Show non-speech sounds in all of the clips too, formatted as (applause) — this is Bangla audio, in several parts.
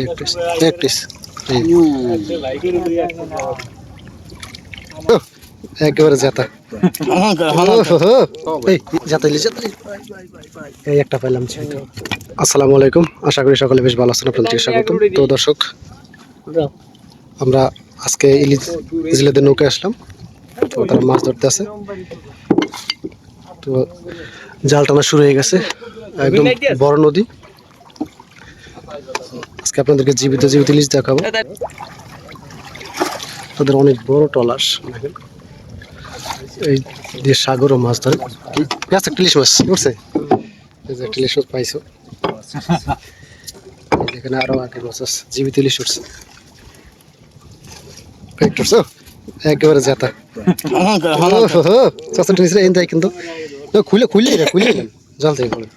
এক পিস এক পিস এই ও, একেবারে জেতা এই একটা পাইলাম আসসালামু আলাইকুম। আশা করি সকলে বেশ ভালো আছেন। আপনাদের স্বাগতম। তো দর্শক আমরা আজকে ইলিশ জেলেদের নৌকায় আসলাম। তো তারা মাছ ধরতে আছে। তো জাল টানা শুরু হয়ে গেছে। একদম বড় নদী। আজকে আপনাদেরকে জীবিত জীবিত ইলিশ দেখাবো। তাদের অনেক বড় টলাস দেখেন। এই দিয়ে সাগরও মাছ ধরে পেঁয়াজ একটা ইলিশ মাছ যে একটা ইলিশ মাছ পাইছো। এখানে আরও আগে মাছ আছে জীবিত ইলিশ উঠছে। একেবারে জেতা চাষা টুইসরে এন দেয় কিন্তু। না, খুলে খুলে দেন জল থেকে খুলে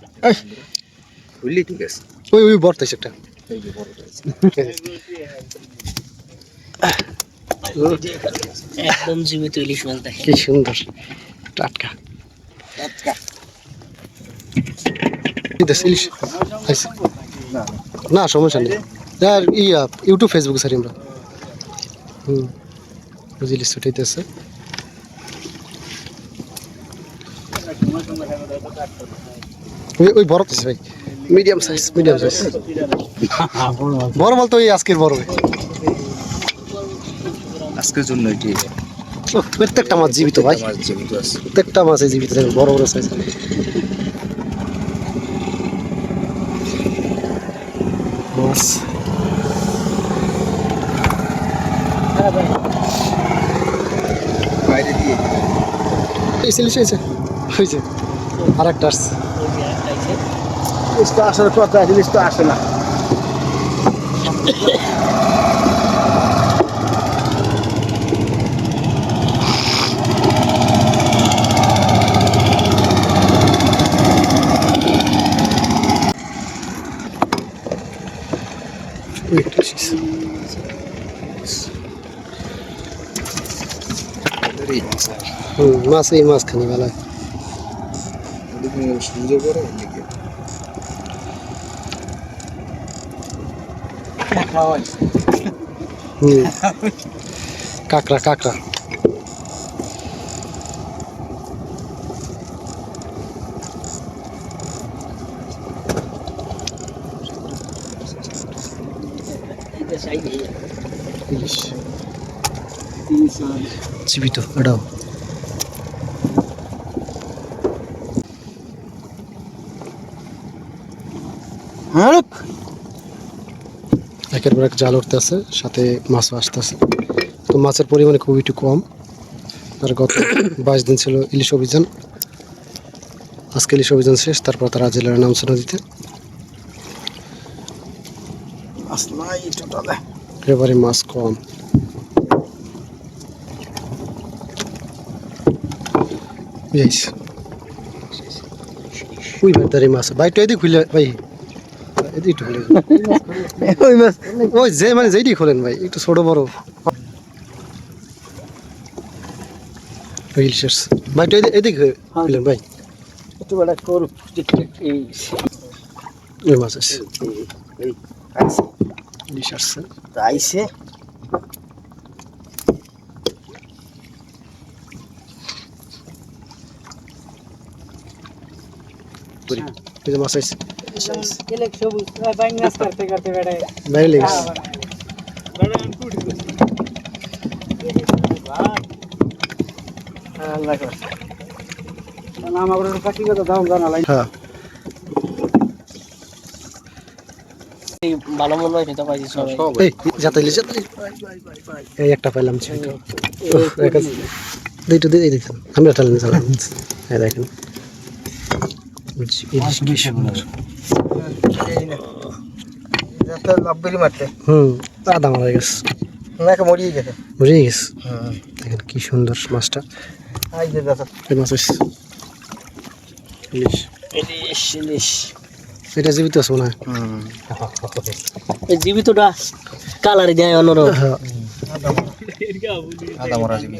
ঠিক আছে। ওই ওই বর্তাইছে একটা। একদম জীবিত ইলিশ মাছ দেখে কি সুন্দর। টাটকা। ইলিশ। না সমস্যা নেই। আর ইয়া ইউটিউব ফেসবুক সারি আমরা। হুম। বুঝিলিস ছুটাইতেছে ওই ওই বড় তো ভাই। মিডিয়াম সাইজ মিডিয়াম সাইজ বড় বল তো এই আজকের বড়। আজকের জন্য এটি। প্রত্যেকটা মাছ জীবিত ভাই। জীবিত প্রত্যেকটা মাছ জীবিত দেখেন বড় বড় সাইজ মাছ। এই হয়েছে আর একটা আসছে। জিনিসটা আসার কথা জিনিসটা আসে না ওই একটা আসছে। হুম মাছ এই মাছ খানি ভালো হয়। সুন্দর করে এদিকে হুম কাঁকড়া কাঁকড়া ইলিশ জীবিত এটাও একের পর জাল উঠতে আছে সাথে মাছও আসতেছে। তো মাছের পরিমাণ খুব একটু কম। আর গত (coughs) বাইশ দিন ছিল ইলিশ অভিযান। আজকে ইলিশ অভিযান শেষ, তারপর তারা জেলার নামছে টোটালে এবারে মাছ কম। ওই ভাইটারে মাছ। বাইটা এদিকে খুলে ভাই। ওই মাছ ওই যে মানে যেইটি খোলেন ভাই, একটু ছোট বড়। ইলিশ আসছে বাইটা এদিকে এদিকে খুলেন ভাই। একটু বেলা করু এই ওই মাছ আসছে এই আইছে ইলিশ আসছে আইছে মাছ আসছে হ্যাঁ ভালো মনে হয় সেটা পাইছি সবাই এই যাতাইলি যাতাইলি এই একটা পাইলাম। দুইটা দিয়ে দেখুন আমি একটা নিয়ে চালাম এই দেখেন ইলিশ কি সুন্দর লাভবেরি হুম আদা মারা গেছে। মরিয়ে গেছে। দেখেন কি সুন্দর মাছটা। আই যে দাদা। এই মাছ আছে। ইলিশ। ইলিশ ইলিশ। এটা জীবিত আছে মনে হয়। জীবিতটা কালার দেয় অন্যরকম হ্যাঁ। আদা মরা। জিবি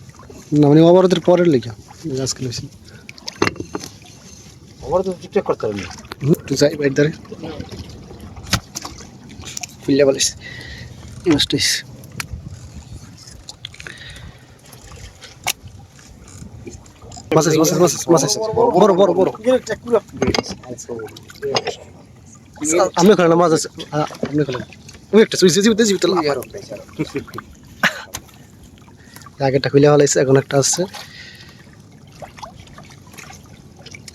না মানে অবরোধের পরের লেখা কিনেছি আমার তো ঠিকঠাক করতে পারবি একটু যাই বাইর ধারে ফুললে বলিস আছে, মাছ আছে, মাছ আছে। বড় বড় বড় আপনি খান মাছ আছে হ্যাঁ, আপনি ওই একটা সুইচ জীবিত জীবিত আগেরটা খুলে ফেলাইছে এখন একটা আছে।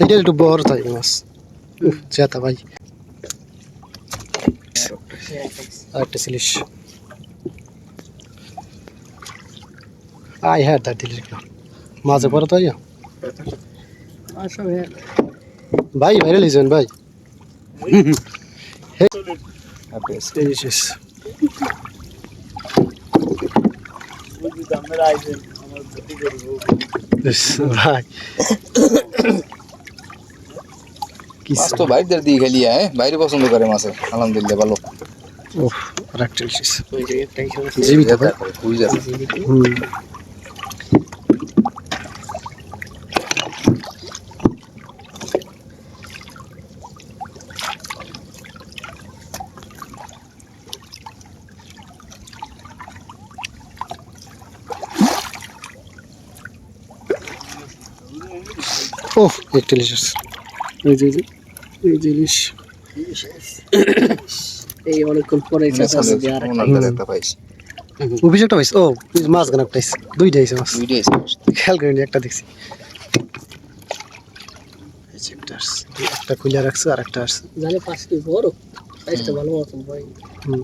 এটা একটু বড় তাই মাছ। জেতা ভাই। আর একটা সিলিশ আই হ্যাঁ তার দিলিশ মাঝে পরে তো ইয়া ভাই বাইরে ভাই মাছ তো বাইরের দিয়ে খেলি হ্যাঁ বাইরে পছন্দ করে মাছের আলহামদুলিল্লাহ ভালো ওহ আর একটা শেষ জীবিত ভাই হুম ওহ একটা ইলিশ আছে এই যে এই যে, এই যে ইলিশ এই অনেকক্ষণ পরে চাচা দিয়ে আর ওনার দ্বারা একটা পাইছি অফিস একটা পাইছে ও মাছ গান একটা পাইছে দুইটা আইছে মাছ দুইটাই আছে খেয়াল করিনি একটা দেখছি এই যে একটা আসছে। একটা খুলে রাখছে আর একটা আসছে জানে পাঁচ কেজি বড় সাইজটা ভালো মতন ভাই হুম।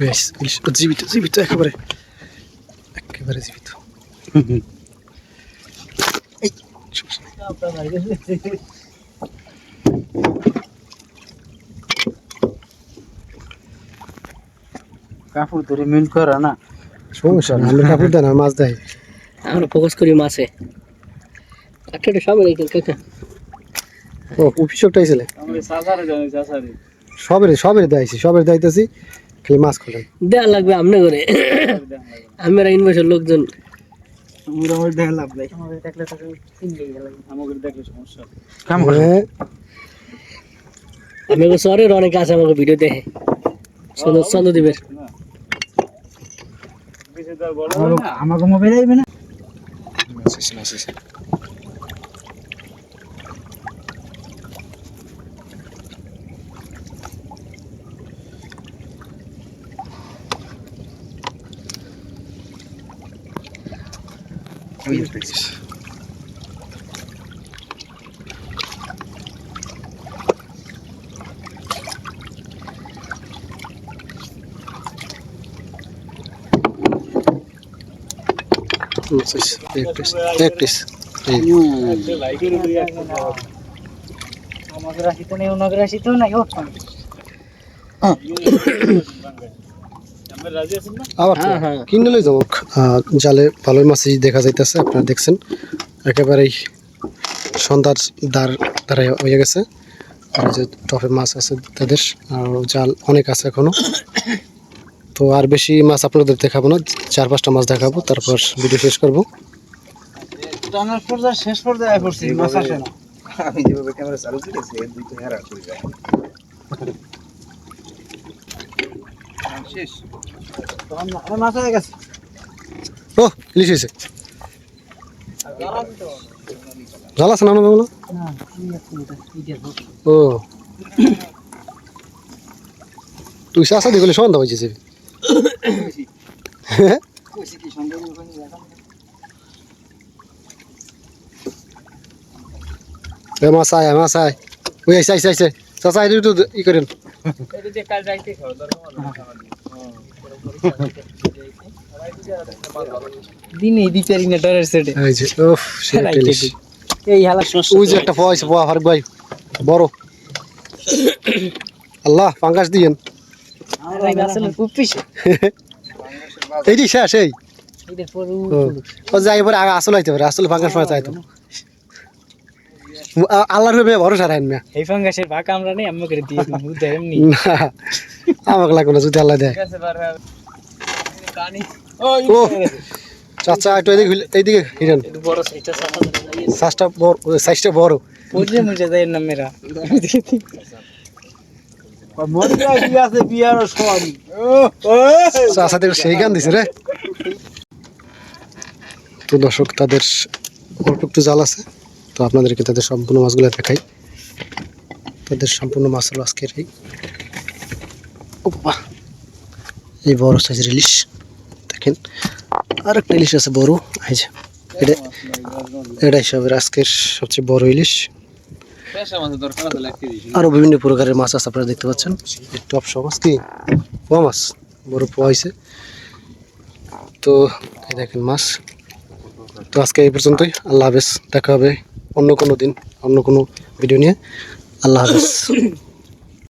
বেশ ইলিশ জীবিত জীবিত একেবারে একেবারে জীবিত কাপড় ধরে মিল করা না সমস্যা আমরা কাপড় মাছ দেয় আমরা ফোকাস করি মাছে একটা সামনে কাকা ও অফিস একটা সবের সবের দেয়ছি সবের দাইতেছি খালি মাছ খোলেন? দেওয়া লাগবে আমনে করে আমরা ইনভেস্টের লোকজন নাই হ্যাঁ। আমি শহরের অনেক আছে আমাকে ভিডিও দেখে। চন্দ্র চন্দ্রদ্বীপের। আমাকে মোবাইল আইবে না? এক পিস এক পিস এই আমাকে রাখিতে আবার হ্যাঁ, হ্যাঁ। কিনে লই যাব জালে ভালোই মাছই দেখা যাইতেছে আপনারা দেখছেন। একেবারেই সন্ধ্যার দ্বার দ্বারা হয়ে গেছে। আর যে টপে মাছ আছে তাদের আর জাল অনেক আছে এখনও। তো আর বেশি মাছ আপনাদের দেখাবো না চার পাঁচটা মাছ দেখাবো তারপর ভিডিও শেষ করব। টানার পর্যায়ে শেষ পর্যায়ে আয় পড়ছি মাছ আসে না। আমি যেভাবে ক্যামেরা চালু করেছি এর দুইটা হেরা করে যায়। শেষ। মাছ হয়ে গেছে ও, ইলিশ হয়েছে। জাল আছে না না ও। তুই আসা দেখলে সন্ধ্যা হয়েছে হ্যাঁ? মাছ আয় মাছ আয় ওই আইসে আইসে আইসে চাচা একটু ই করেন। দিনে রিপেয়ারিং এর ডরের সেটে এই যে ইলিশ এই হালা ওই যে একটা পোয়া হয়েছে পোয়া ফারুক ভাই। বড়। আল্লাহ পাঙ্গাস দিয়েন। এইটি শেষ এই। পরে ও যাই এবারে আগে আসলে আইতে পারে আসলে পাঙ্গাস সময় চাইতো আল্লাহর ভরসা রাখেন না এই ফাঙ্গাসের ভাগ আমরা নেই আমাকে দিয়ে দিন এমনি আমাকে লাগবে না যদি আল্লাহ দেয়। ও চাচা একটু এদিকে এইদিকে হিরেন। সাইজটা বড় সাইজটা বড় বুঝলে মুঝে দেয় না মেরা চাচা সেই গান দিছে রে। তো দর্শক তাদের অল্প একটু জাল আছে। তো আপনাদেরকে তাদের সম্পূর্ণ মাছগুলো দেখাই। তাদের সম্পূর্ণ মাছ হলো আজকের এই ও বাবা এই বড় সাইজের ইলিশ দেখেন। আর একটা ইলিশ আছে বড় এই যে এটা এটা হিসাবের আজকের সবচেয়ে বড় ইলিশ। আরও বিভিন্ন প্রকারের মাছ আছে আপনারা দেখতে পাচ্ছেন। টপ সব মাছ কি? পোয়া মাছ বড় পোয়া হয়েছে তো এই দেখেন মাছ। তো আজকে এই পর্যন্তই আল্লাহ হাফেজ দেখা হবে অন্য কোনো দিন অন্য কোনো ভিডিও নিয়ে। আল্লাহ হাফেজ।